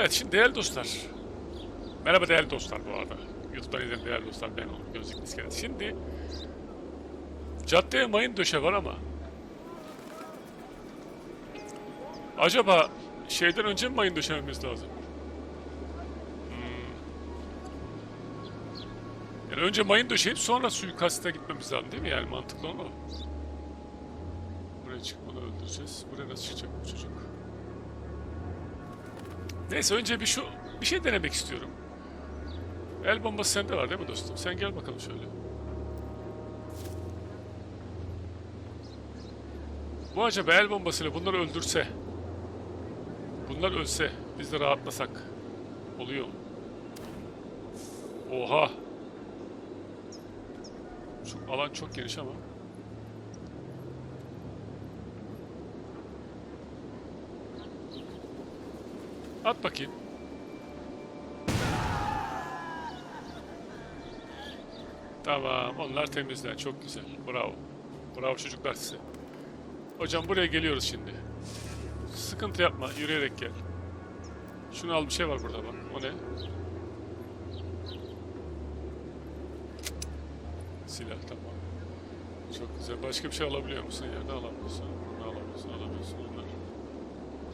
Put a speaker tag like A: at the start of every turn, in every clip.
A: Evet şimdi değerli dostlar. Merhaba değerli dostlar bu arada. YouTube'dan izleyen değerli dostlar ben Onur Gözlük İskelet. Şimdi caddeye mayın döşe var ama acaba şeyden önce mi mayın döşememiz lazım? Hmm. Yani önce mayın döşeyip sonra suikasta gitmemiz lazım değil mi? Yani mantıklı ama. Buraya çıkmadan öldüreceğiz. Buraya nasıl çıkacak bu çocuk? Neyse önce bir şu bir şey denemek istiyorum. El bombası sende var değil mi dostum? Sen gel bakalım şöyle. Bu acaba el bombasıyla bunları öldürse, bunlar ölse, biz de rahatlasak oluyor mu? Oha! Çok, alan çok geniş ama. At bakayım. Tamam, onlar temizler. Çok güzel. Bravo. Bravo çocuklar size. Hocam buraya geliyoruz şimdi. Sıkıntı yapma, yürüyerek gel. Şunu al bir şey var burada bak. O ne? Silah tamam. Çok güzel. Başka bir şey alabiliyor musun? Yerden alamıyorsun. Bunu alamıyorsun, alamıyorsun. Bunlar.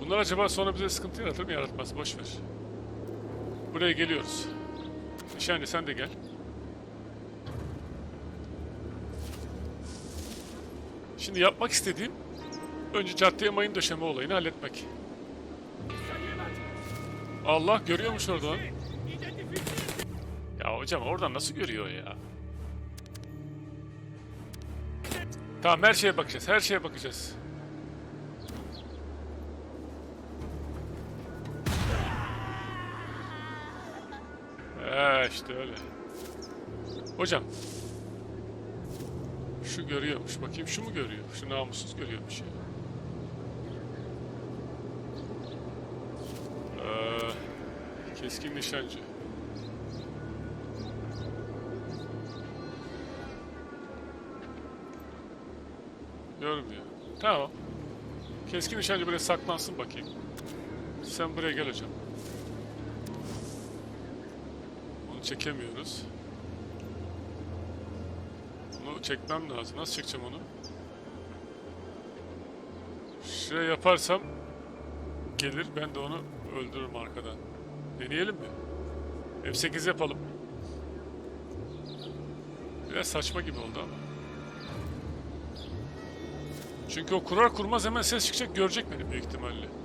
A: Bunlar acaba sonra bize sıkıntı yaratır mı? Yaratmaz. Boş ver. Buraya geliyoruz. Nişanlı sen de gel. Şimdi yapmak istediğim önce caddeye mayın döşeme olayını halletmek. Allah görüyormuş oradan. Ya hocam oradan nasıl görüyor ya? Tamam her şeye bakacağız. Her şeye bakacağız. Hocam. Şu görüyormuş. Bakayım şu mu görüyor? Şu namussuz görüyormuş ya. Ee, keskin nişancı. Görmüyor. Tamam. Keskin nişancı buraya saklansın bakayım. Sen buraya gel hocam. Onu çekemiyoruz. Çekmem lazım. Nasıl çekeceğim onu? Şuraya yaparsam gelir ben de onu öldürürüm arkadan. Deneyelim mi? F8 yapalım. Biraz saçma gibi oldu ama. Çünkü o kurar kurmaz hemen ses çıkacak görecek beni büyük ihtimalle.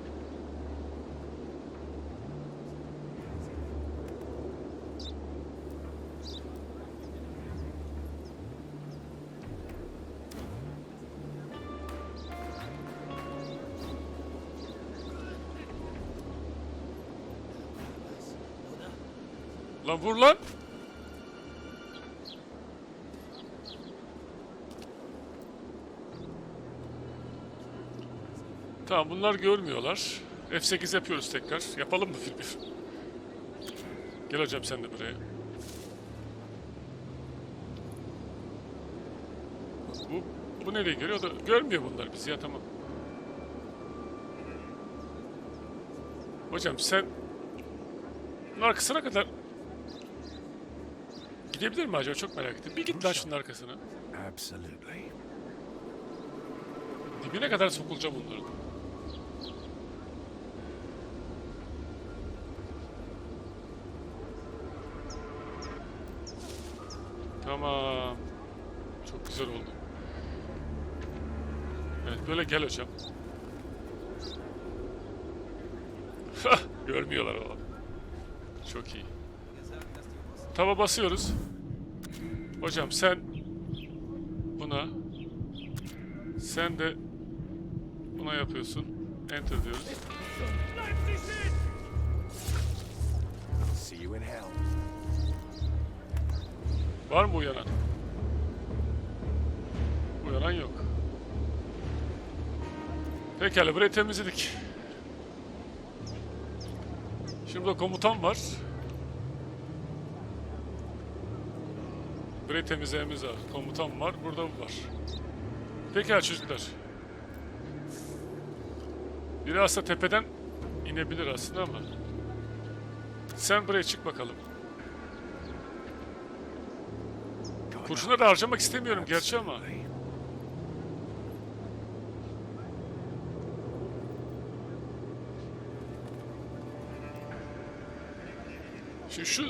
A: Lan vur lan. Tamam bunlar görmüyorlar. F8 yapıyoruz tekrar. Yapalım mı Filip? Gel hocam sen de buraya. Bu, bu nereye görüyor da görmüyor bunlar bizi ya tamam. Hocam sen bunun arkasına kadar gidebilir mi acaba çok merak ettim. Bir git lan şunun arkasına.
B: Absolutely.
A: Dibine kadar sokulacağım bunların. Tamam. Çok güzel oldu. Evet böyle gel hocam. Görmüyorlar o. Çok iyi. Tava basıyoruz. Hocam sen buna sen de buna yapıyorsun. Enter diyoruz. Var mı uyanan? Uyanan yok. Pekala burayı temizledik. Şimdi burada komutan var. Burayı temizlememiz. Komutan var. Burada bu var. Pekala çocuklar. Biri aslında tepeden inebilir aslında ama. Sen buraya çık bakalım. Kurşunları harcamak istemiyorum gerçi ama. Şimdi şu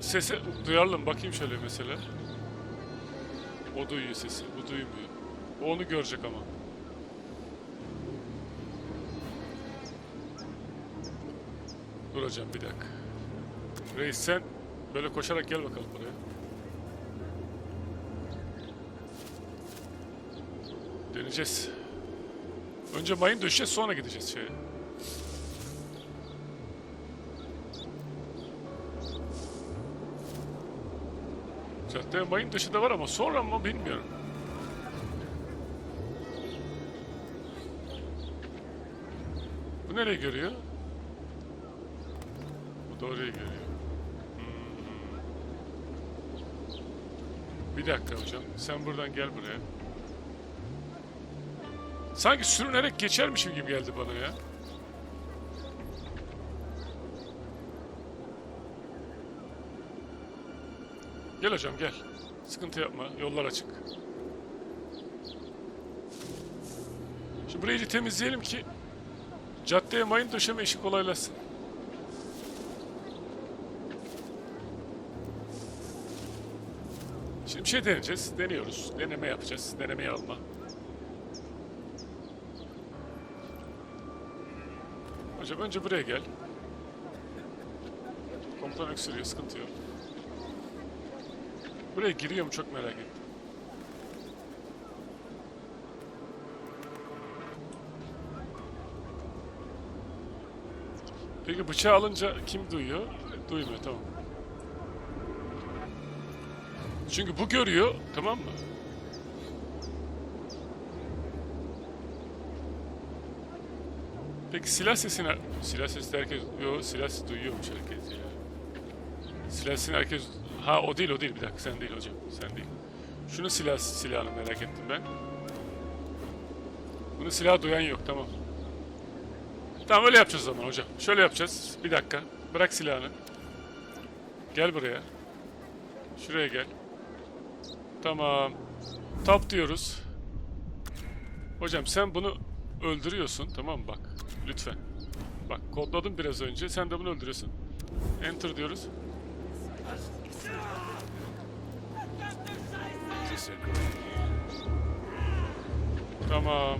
A: sese duyarlı mı? Bakayım şöyle mesela. O duyuyor sesi, bu duymuyor. O onu görecek ama. Duracağım bir dakika. Reis sen böyle koşarak gel bakalım buraya. Döneceğiz. Önce mayın düşeceğiz sonra gideceğiz şeye. Caddeye mayın dışı da var ama sonra mı bilmiyorum. Bu nereye görüyor? Bu da oraya görüyor. Hmm. Bir dakika hocam. Sen buradan gel buraya. Sanki sürünerek geçermişim gibi geldi bana ya. Gel hocam gel. Sıkıntı yapma. Yollar açık. Şimdi burayı iyice temizleyelim ki caddeye mayın döşeme işi kolaylaşsın. Şimdi bir şey deneyeceğiz. Deniyoruz. Deneme yapacağız. Denemeyi alma. Hocam önce buraya gel. Komutan öksürüyor. Sıkıntı yok. Buraya giriyor mu çok merak ettim. Peki bıçağı alınca kim duyuyor? Duymuyor tamam. Çünkü bu görüyor tamam mı? Peki silah sesini... Silah sesi herkes... Yo silah sesi duyuyormuş herkes ya. Silah sesini herkes... Ha o değil o değil bir dakika sen değil hocam. Sen değil. Şunu silah silahını merak ettim ben. Bunu silah duyan yok tamam. Tamam öyle yapacağız o zaman hocam. Şöyle yapacağız. Bir dakika. Bırak silahını. Gel buraya. Şuraya gel. Tamam. Tap diyoruz. Hocam sen bunu öldürüyorsun tamam mı bak. Lütfen. Bak kodladım biraz önce. Sen de bunu öldürüyorsun. Enter diyoruz. Tamam.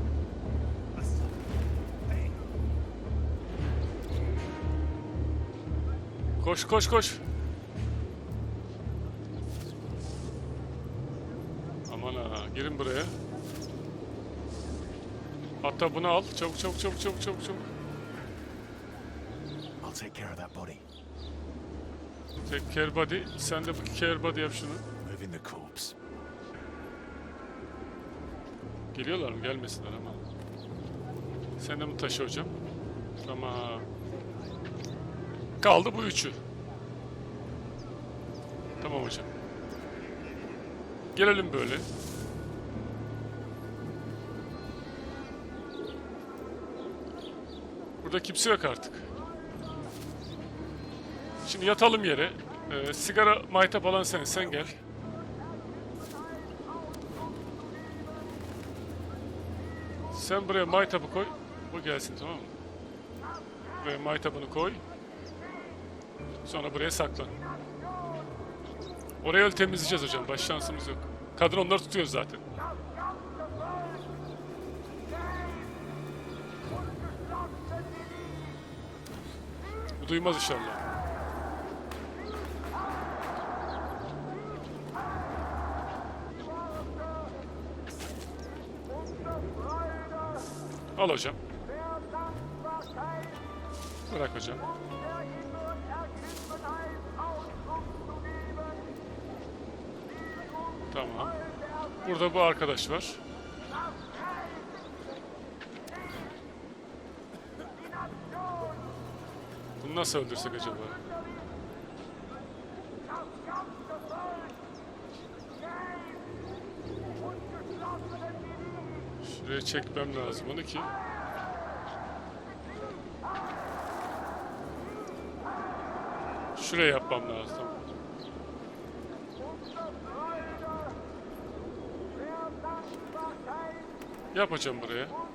A: Koş koş koş. Aman ha, girin buraya. Hatta bunu al. Çabuk çabuk çabuk çabuk çabuk çabuk.
B: I'll take care of that body.
A: Tek care body. Sen de bu care body yap şunu. Geliyorlar mı? Gelmesinler ama. Sen de mi taşı hocam? Tamam. Kaldı bu üçü. Tamam hocam. Gelelim böyle. Burada kimse yok artık. Şimdi yatalım yere. Ee, sigara, maytap alan sen. Sen gel. Sen buraya maytabı koy. Bu gelsin tamam mı? Buraya maytabını koy. Sonra buraya saklan. Orayı öyle temizleyeceğiz hocam. Baş şansımız yok. Kadın onları tutuyor zaten. Bu duymaz inşallah. Al hocam. Bırak hocam. Tamam. Burada bu arkadaş var. Bunu nasıl öldürsek acaba? Şuraya çekmem lazım onu ki. Şuraya yapmam lazım. Yapacağım buraya.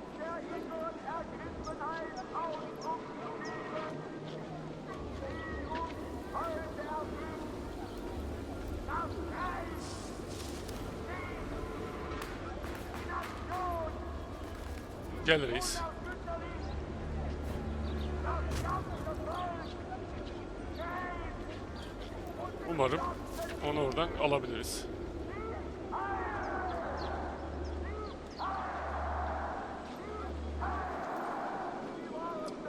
A: Gel reis. Umarım onu oradan alabiliriz.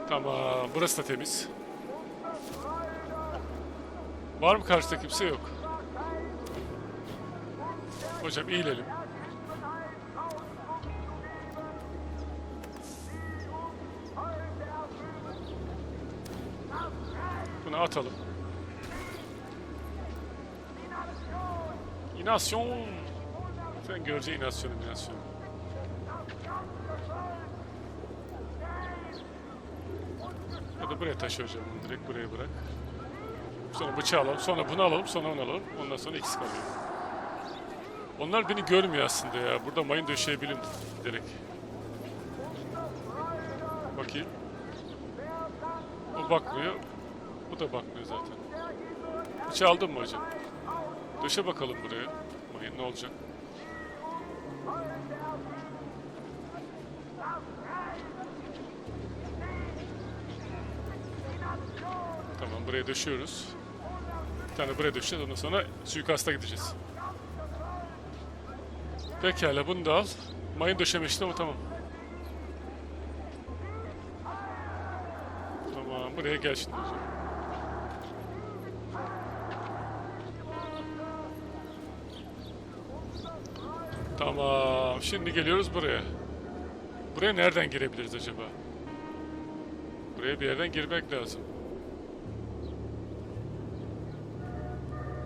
A: Tamam, burası da temiz. Var mı karşıda kimse yok. Hocam eğilelim. Atalım. İnasyon. Sen göreceğin inasyonu, inasyonu. Ya da buraya taşı hocam direkt buraya bırak. Sonra bıçağı alalım, sonra bunu alalım, sonra onu alalım. Ondan sonra ikisi kalıyor. Onlar beni görmüyor aslında ya. Burada mayın döşeyebilirim direkt. Bakayım. O bakmıyor. Bu da bakmıyor zaten. Bıçağı aldın mı hocam? Döşe bakalım buraya. Mayın ne olacak? Tamam buraya döşüyoruz. Bir tane buraya döşeceğiz ondan sonra suikasta gideceğiz. Pekala bunu da al. Mayın döşeme işlemi tamam. Tamam buraya gel şimdi hocam. Tamam şimdi geliyoruz buraya. Buraya nereden girebiliriz acaba? Buraya bir yerden girmek lazım.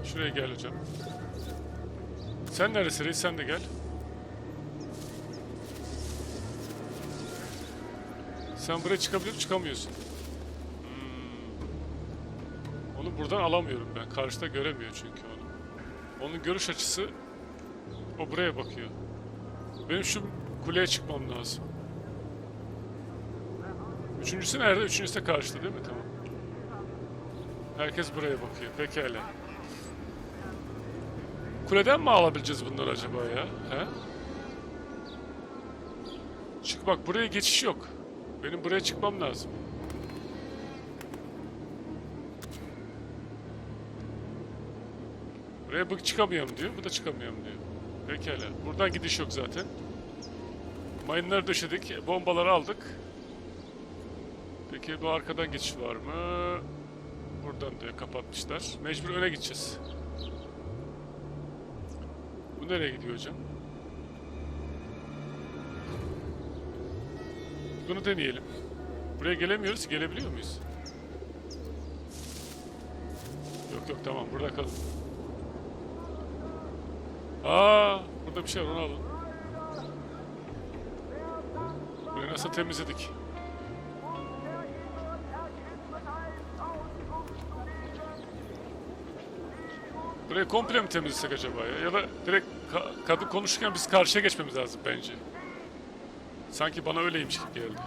A: Şuraya gel hocam. Sen neresin reis? Sen de gel. Sen buraya çıkabiliyor çıkamıyorsun. Hmm. Onu buradan alamıyorum ben. Karşıda göremiyor çünkü onu. Onun görüş açısı o buraya bakıyor. Benim şu kuleye çıkmam lazım. Üçüncüsü nerede? Üçüncüsü de karşıda değil mi? Tamam. Herkes buraya bakıyor. Pekala. Kuleden mi alabileceğiz bunları acaba ya? He? Çık bak buraya geçiş yok. Benim buraya çıkmam lazım. Buraya çıkamıyorum diyor. Bu da çıkamıyorum diyor. Pekala. Buradan gidiş yok zaten. Mayınları döşedik. Bombaları aldık. Peki bu arkadan geçiş var mı? Buradan diyor kapatmışlar. Mecbur öne gideceğiz. Bu nereye gidiyor hocam? Bunu deneyelim. Buraya gelemiyoruz. Gelebiliyor muyuz? Yok yok tamam burada kalın. Aa, burada bir şey var onu alın. Burayı nasıl temizledik? Burayı komple mi temizlesek acaba ya? Ya da direkt ka- kadın konuşurken biz karşıya geçmemiz lazım bence. Sanki bana öyleymiş gibi geldi.